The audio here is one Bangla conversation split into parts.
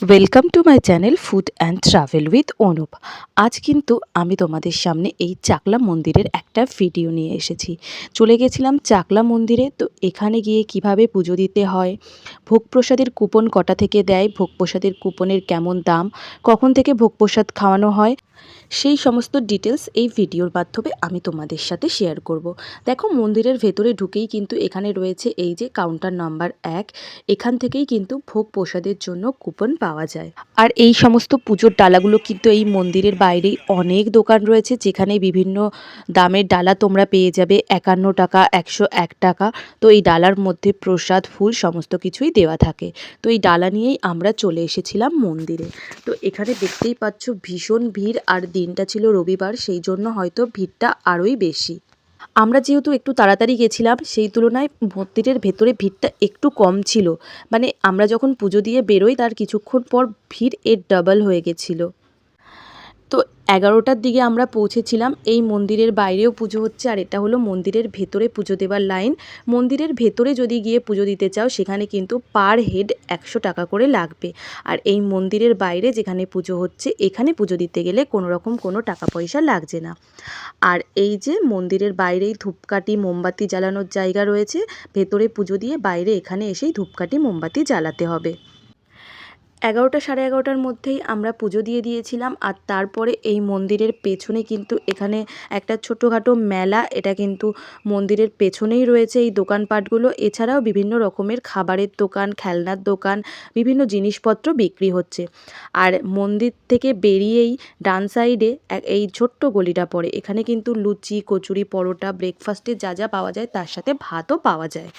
Welcome to my channel food and travel with Anup আজ কিন্তু আমি তোমাদের সামনে এই চাকলা মন্দিরের একটা ভিডিও নিয়ে এসেছি। চলে গেছিলাম চাকলা মন্দিরে, তো এখানে গিয়ে কীভাবে পুজো দিতে হয়, ভোগ প্রসাদের কুপন কটা থেকে দেয়, ভোগ প্রসাদের কুপনের কেমন দাম, কখন থেকে ভোগ প্রসাদ খাওয়ানো হয় সেই সমস্ত ডিটেলস এই ভিডিওর মাধ্যমে আমি তোমাদের সাথে শেয়ার করব। দেখো, মন্দিরের ভেতরে ঢুকেই কিন্তু এখানে রয়েছে এই যে কাউন্টার নাম্বার এক। এখান থেকেই কিন্তু ভোগ প্রসাদের জন্য কুপন পাওয়া যায়। আর এই সমস্ত পুজোর ডালাগুলো কিন্তু এই মন্দিরের বাইরেই অনেক দোকান রয়েছে, যেখানে বিভিন্ন দামের ডালা তোমরা পেয়ে যাবে। একান্ন টাকা, একশো এক টাকা। তো এই ডালার মধ্যে প্রসাদ, ফুল সমস্ত কিছুই দেওয়া থাকে। তো এই ডালা নিয়েই আমরা চলে এসেছিলাম মন্দিরে। তো এখানে দেখতেই পাচ্ছ, ভীষণ ভিড়। আর দিনটা ছিল রবিবার, সেই জন্য হয়তো ভিড়টা আরোই বেশি। আমরা যেহেতু একটু তাড়াতাড়ি গেছিলাম, সেই তুলনায় মন্দিরের ভেতরে ভিড়টা একটু কম ছিল। মানে আমরা যখন পুজো দিয়ে বেরোই, তার কিছুক্ষণ পর ভিড় এর ডাবল হয়ে গেছিল। তো এগারোটার দিকে আমরা পৌঁছেছিলাম। এই মন্দিরের বাইরেও পুজো হচ্ছে, আর এটা হলো মন্দিরের ভেতরে পুজো দেওয়ার লাইন। মন্দিরের ভেতরে যদি গিয়ে পুজো দিতে চাও, সেখানে কিন্তু পার হেড একশো টাকা করে লাগবে। আর এই মন্দিরের বাইরে যেখানে পুজো হচ্ছে, এখানে পুজো দিতে গেলে কোনো রকম কোনো টাকা পয়সা লাগছে না। আর এই যে মন্দিরের বাইরেই ধূপকাঠি, মোমবাতি জ্বালানোর জায়গা রয়েছে, ভেতরে পুজো দিয়ে বাইরে এখানে এসেই ধূপকাঠি, মোমবাতি জ্বালাতে হবে। এগারোটা সাড়ে এগারোটার মধ্যেই আমরা পুজো দিয়ে দিয়েছিলাম আর তারপরে এই মন্দিরের পেছনে কিন্তু এখানে একটা ছোটোখাটো মেলা, এটা কিন্তু মন্দিরের পেছনেই রয়েছে এই দোকানপাটগুলো। এছাড়াও বিভিন্ন রকমের খাবারের দোকান, খেলনার দোকান, বিভিন্ন জিনিসপত্র বিক্রি হচ্ছে। আর মন্দির থেকে বেরিয়েই ডান সাইডে এই ছোট্ট গলিটা পড়ে। এখানে কিন্তু লুচি, কচুরি, পরোটা ব্রেকফাস্টে যা যা পাওয়া যায় তার সাথে ভাতও পাওয়া যায়।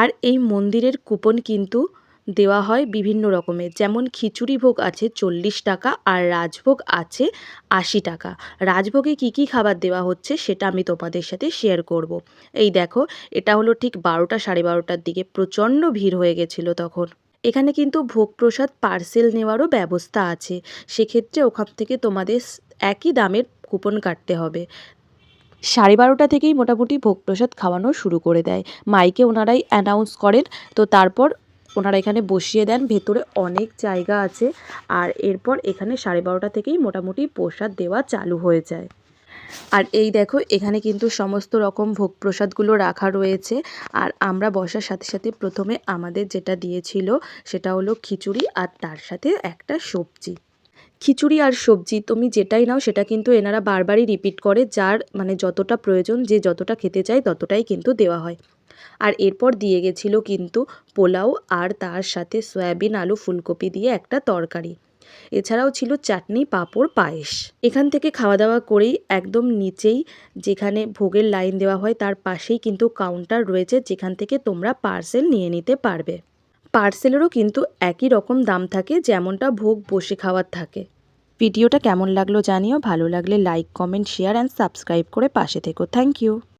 আর এই মন্দিরের কুপন কিন্তু দেওয়া হয় বিভিন্ন রকমের যেমন খিচুড়ি ভোগ আছে চল্লিশ টাকা আর রাজভোগ আছে আশি টাকা। রাজভোগে কি কি খাবার দেওয়া হচ্ছে সেটা আমি তোমাদের সাথে শেয়ার করব। এই দেখো, এটা হলো ঠিক বারোটা সাড়ে বারোটার দিকে, প্রচণ্ড ভিড় হয়ে গেছিল তখন। এখানে কিন্তু ভোগ প্রসাদ পার্সেল নেওয়ারও ব্যবস্থা আছে। সেক্ষেত্রে ওখান থেকে তোমাদের একই দামের কুপন কাটতে হবে। সাড়ে বারোটা থেকেই মোটামুটি ভোগ প্রসাদ খাওয়ানো শুরু করে দেয়। মাইকে ওনারাই অ্যানাউন্স করেন, তো তারপর ওনারা এখানে বসিয়ে দেন। ভেতরে অনেক জায়গা আছে আর এরপর এখানে সাড়ে বারোটা থেকেই মোটামুটি প্রসাদ দেওয়া চালু হয়ে যায়। আর এই দেখো, এখানে কিন্তু সমস্ত রকম ভোগ প্রসাদগুলো রাখা রয়েছে। আর আমরা বসার সাথে সাথে প্রথমে আমাদের যেটা দিয়েছিল সেটা হলো খিচুড়ি আর তার সাথে একটা সবজি। খিচুড়ি আর সবজি তুমি যেটাই নাও, সেটা কিন্তু এনারা বারবারই রিপিট করে, যার মানে যতটা প্রয়োজন, যে যতটা খেতে চায় ততটাই কিন্তু দেওয়া হয়। আর এরপর দিয়ে গেছিল কিন্তু পোলাও আর তার সাথে সয়াবিন, আলু, ফুলকপি দিয়ে একটা তরকারি। এছাড়াও ছিল চাটনি, পাঁপড়, পায়েস। এখান থেকে খাওয়া দাওয়া করেই একদম নিচেই যেখানে ভোগের লাইন দেওয়া হয়, তার পাশেই কিন্তু কাউন্টার রয়েছে, যেখান থেকে তোমরা পার্সেল নিয়ে নিতে পারবে। পার্সেলেরও কিন্তু একই রকম দাম থাকে যেমনটা ভোগ বসে খাওয়ার থাকে। ভিডিওটা কেমন লাগল জানিও, ভালো লাগলে like, comment share and subscribe করে পাশে থেকো। Thank you